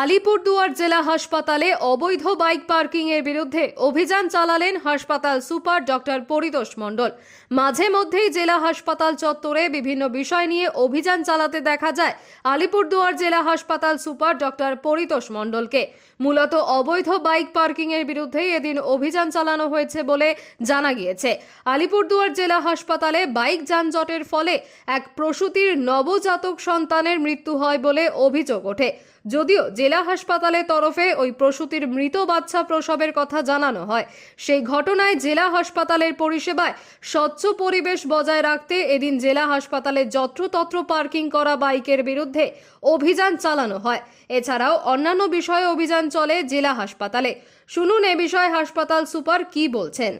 আলিপুরদুয়ার জেলা হাসপাতালে অবৈধ বাইক পার্কিং এর বিরুদ্ধে অভিযান চালালেন হাসপাতাল সুপার ডক্টর পরিতোষ মণ্ডল। মাঝে মধ্যেই জেলা হাসপাতাল চত্বরে বিভিন্ন বিষয় নিয়ে অভিযান চালাতে দেখা যায় আলিপুরদুয়ার জেলা হাসপাতাল সুপার ডক্টর পরিতোষ মণ্ডলকে। মূলত অবৈধ বাইক পার্কিং এর বিরুদ্ধেই এদিন অভিযান চালানো হয়েছে বলে জানা গিয়েছে। আলিপুরদুয়ার জেলা হাসপাতালে বাইক যানজটের ফলে এক প্রসূতির নবজাতক সন্তানের মৃত্যু হয় বলে অভিযোগ ওঠে। যদিও জেলা হাসপাতালের তরফে ওই প্রসূতির মৃত বাচ্চা প্রসবের কথা জানানো হয়। সেই ঘটনায় জেলা হাসপাতালের পরিষেবায় স্বচ্ছ পরিবেশ বজায় রাখতে এদিন জেলা হাসপাতালে যত্রতত্র পার্কিং করা বাইকের বিরুদ্ধে অভিযান চালানো হয়। এছাড়াও অন্যান্য বিষয়ে অভিযান চলে জেলা হাসপাতালে। শুনুন এ বিষয়ে হাসপাতাল সুপার কি বলছেন।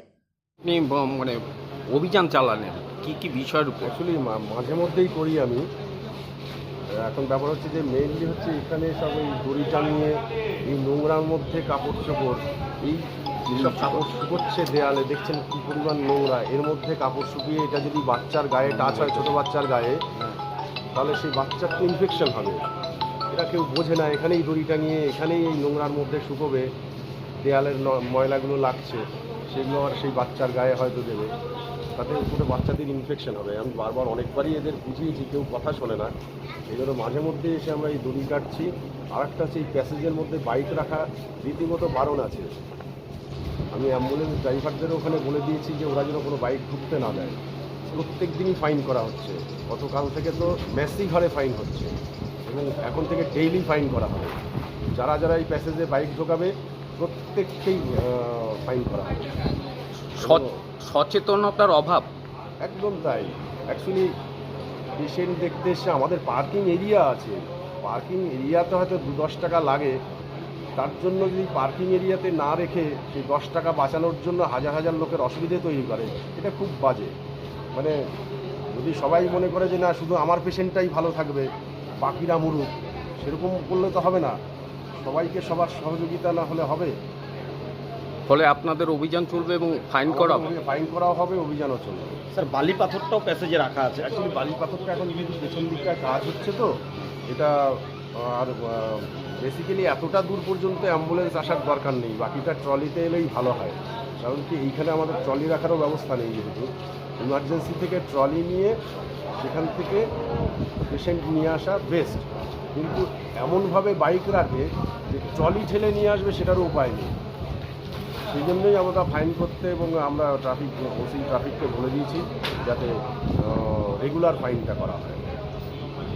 আপনি মানে অভিযান চালালেন। কি কি বিষয়ের উপর? অ্যাকচুয়ালি মাঝে মধ্যেই করি আমি। এখন ব্যাপার হচ্ছে যে মেইনলি হচ্ছে এখানে সব এই দড়ি টানিয়ে এই নোংরার মধ্যে কাপড় চোপড় এই যেসব কাপড় শুকোচ্ছে দেয়ালে দেখছেন কি পরিমাণ নোংরা। এর মধ্যে কাপড় শুকিয়ে এটা যদি বাচ্চার গায়ে টাচ হয় ছোটো বাচ্চার গায়ে তাহলে সেই বাচ্চার তো ইনফেকশন হবে। এটা কেউ বোঝে না এখানেই দড়ি টাঙিয়ে এখানেই এই নোংরার মধ্যে শুকোবে দেয়ালের ময়লাগুলো লাগছে সেগুলো আর সেই বাচ্চার গায়ে হয়তো দেবে। তাতে উপরে বাচ্চাদের ইনফেকশন হবে। আমি বারবার অনেকবারই এদের বুঝিয়েছি, কেউ কথা শোনে না। এই জন্য মাঝে মধ্যে এসে আমরা এই দড়ি কাটছি। আর একটা হচ্ছে এই প্যাসেজের মধ্যে বাইক রাখা রীতিমতো বারণ আছে। আমি অ্যাম্বুলেন্স ড্রাইভারদেরও ওখানে বলে দিয়েছি যে ওরা যেন কোনো বাইক ঢুকতে না দেয়। প্রত্যেক দিনই ফাইন করা হচ্ছে। গতকাল থেকে তো মেসি ঘরে ফাইন হচ্ছে এবং এখন থেকে ডেইলি ফাইন করা হবে। যারা যারা এই প্যাসেজে বাইক ঢোকাবে, প্রত্যেককেই ফাইন করা হবে। সচেতনতার অভাব। একদম তাই। অ্যাকচুয়ালি পেশেন্ট দেখতে এসে আমাদের পার্কিং এরিয়া আছে। পার্কিং এরিয়াতে হয়তো দু দশ টাকা লাগে। তার জন্য যদি পার্কিং এরিয়াতে না রেখে সেই দশ টাকা বাঁচানোর জন্য হাজার হাজার লোকের অসুবিধে তৈরি করে, এটা খুব বাজে। মানে যদি সবাই মনে করে যে না, শুধু আমার পেশেন্টটাই ভালো থাকবে, বাকিরা মরুক, সেরকম করলে তো হবে না। সবাইকে সবার সহযোগিতা না হলে হবে। ফলে আপনাদের অভিযান চলবে এবং ফাইন করা হবে। ফাইন করাও হবে অভিযানও চলবে। স্যার বালি পাথরটাও প্যাসেজে রাখা আছে। অ্যাকচুয়ালি বালি পাথরটা এখন যেহেতু পেছন দিকটা কাজ হচ্ছে তো এটা আর বেসিক্যালি এতটা দূর পর্যন্ত অ্যাম্বুলেন্স আসার দরকার নেই। বাকিটা ট্রলিতে এলেই ভালো হয়। কারণ কি এইখানে আমাদের ট্রলি রাখারও ব্যবস্থা নেই যেহেতু। ইমার্জেন্সি থেকে ট্রলি নিয়ে সেখান থেকে পেশেন্ট নিয়ে আসা বেস্ট কিন্তু এমনভাবে বাইক রাখে যে ট্রলি ঠেলে নিয়ে আসবে সেটারও উপায় নেই। সেই জন্যই আমরা ফাইন করতে এবং আমরা ট্রাফিক ওসি ট্রাফিককে বলে দিয়েছি যাতে রেগুলার ফাইনটা করা হয়।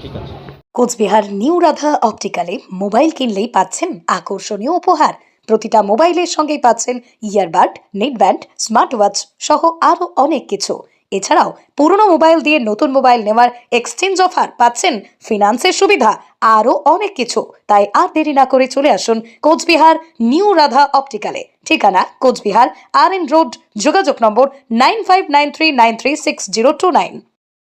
ঠিক আছে। কোচবিহার নিউ রাধা অপটিক্যালে মোবাইল কিনলেই পাচ্ছেন আকর্ষণীয় উপহার। প্রতিটা মোবাইলের সঙ্গেই পাচ্ছেন ইয়ারবাড নেটব্যান্ড স্মার্ট ওয়াচ সহ আরও অনেক কিছু। এছাড়াও পুরনো মোবাইল দিয়ে নতুন মোবাইল নেওয়ার এক্সচেঞ্জ অফার পাচ্ছেন ফিনান্সের সুবিধা আরও অনেক কিছু। তাই আর দেরি না করে চলে আসুন কোচবিহার নিউ রাধা অপটিক্যালে। ঠিকানা কোচবিহার, আর এন রোড, যোগাযোগ নম্বর nine five nine three nine three six zero two nine.